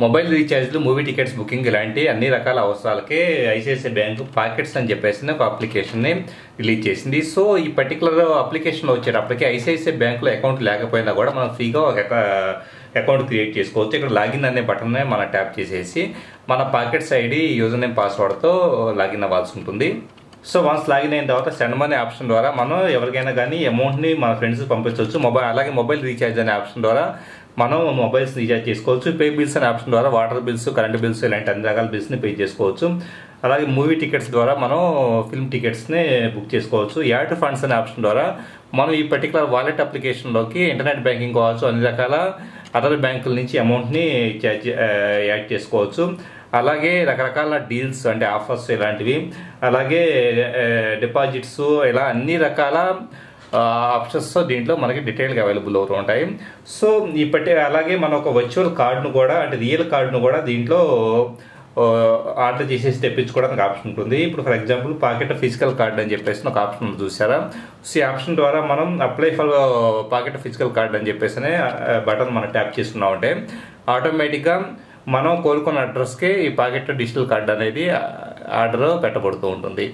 Mobile రీఛార్జ్లు movie tickets booking ఇలాంటి అన్ని రకాల అవసరాలకే ఐసిఐసిఐ బ్యాంకు పాకెట్స్ అని చెప్పేసి ఒక అప్లికేషన్ని రిలీజ్ చేసింది. సో ఈ పర్టికులర్ అప్లికేషన్ వచ్చేటప్పటికి ఐసిఐసిఐ బ్యాంకులో అకౌంట్ లేకపోయినా కూడా మనం ఫ్రీగా ఒక అకౌంట్ క్రియేట్ చేసుకోవచ్చు. ఇక్కడ లాగిన్ అనే బటన్ మనం ట్యాప్ చేసేసి మన పాకెట్స్ ఐడి యూజర్ నేమ్ పాస్వర్డ్తో లాగిన్ అవ్వాల్సి ఉంటుంది. సో వన్స్ లాగిన్ అయిన తర్వాత సెండ్ మనీ ఆప్షన్ ద్వారా మనం ఎవరికైనా కానీ అమౌంట్ని మన ఫ్రెండ్స్ పంపించవచ్చు. మొబైల్ అలాగే మొబైల్ రీఛార్జ్ అనే ఆప్షన్ ద్వారా మనం మొబైల్స్ రీఛార్జ్ చేసుకోవచ్చు. పే బిల్స్ అనే ఆప్షన్ ద్వారా వాటర్ బిల్స్ కరెంట్ బిల్స్ ఇలాంటి అన్ని రకాల బిల్స్ని పే చేసుకోవచ్చు. అలాగే మూవీ టికెట్స్ ద్వారా మనం ఫిల్మ్ టికెట్స్ని బుక్ చేసుకోవచ్చు. యాడ్ ఫండ్స్ అనే ఆప్షన్ ద్వారా మనం ఈ పర్టికులర్ వాలెట్ అప్లికేషన్లోకి ఇంటర్నెట్ బ్యాంకింగ్ కావచ్చు అన్ని రకాల అదర్ బ్యాంకుల నుంచి అమౌంట్ని యాడ్ చేసుకోవచ్చు. అలాగే రకరకాల డీల్స్ అంటే ఆఫర్స్ ఇలాంటివి. అలాగే డిపాజిట్స్ ఇలా అన్ని రకాల ఆప్షన్స్ దీంట్లో మనకి డీటెయిల్గా అవైలబుల్ అవుతూ ఉంటాయి. సో ఇప్పటి అలాగే మనం ఒక వర్చువల్ కార్డును కూడా అంటే రియల్ కార్డును కూడా దీంట్లో ఆర్డర్ చేసేసి తెప్పించుకోవడానికి ఆప్షన్ ఉంటుంది. ఇప్పుడు for example pocket physical card అని చెప్పేసి ఒక ఆప్షన్ ఉంది చూసారా? సో ఈ ఆప్షన్ ద్వారా మనం apply for pocket physical card అని చెప్పేసి బటన్ మనం ట్యాప్ చేసుకున్నామంటే ఆటోమేటిక్గా మనం కోరుకున్న అడ్రస్కి ఈ పాకెట్ డిజిటల్ కార్డ్ అనేది ఆర్డర్ పెట్టబడుతూ ఉంటుంది.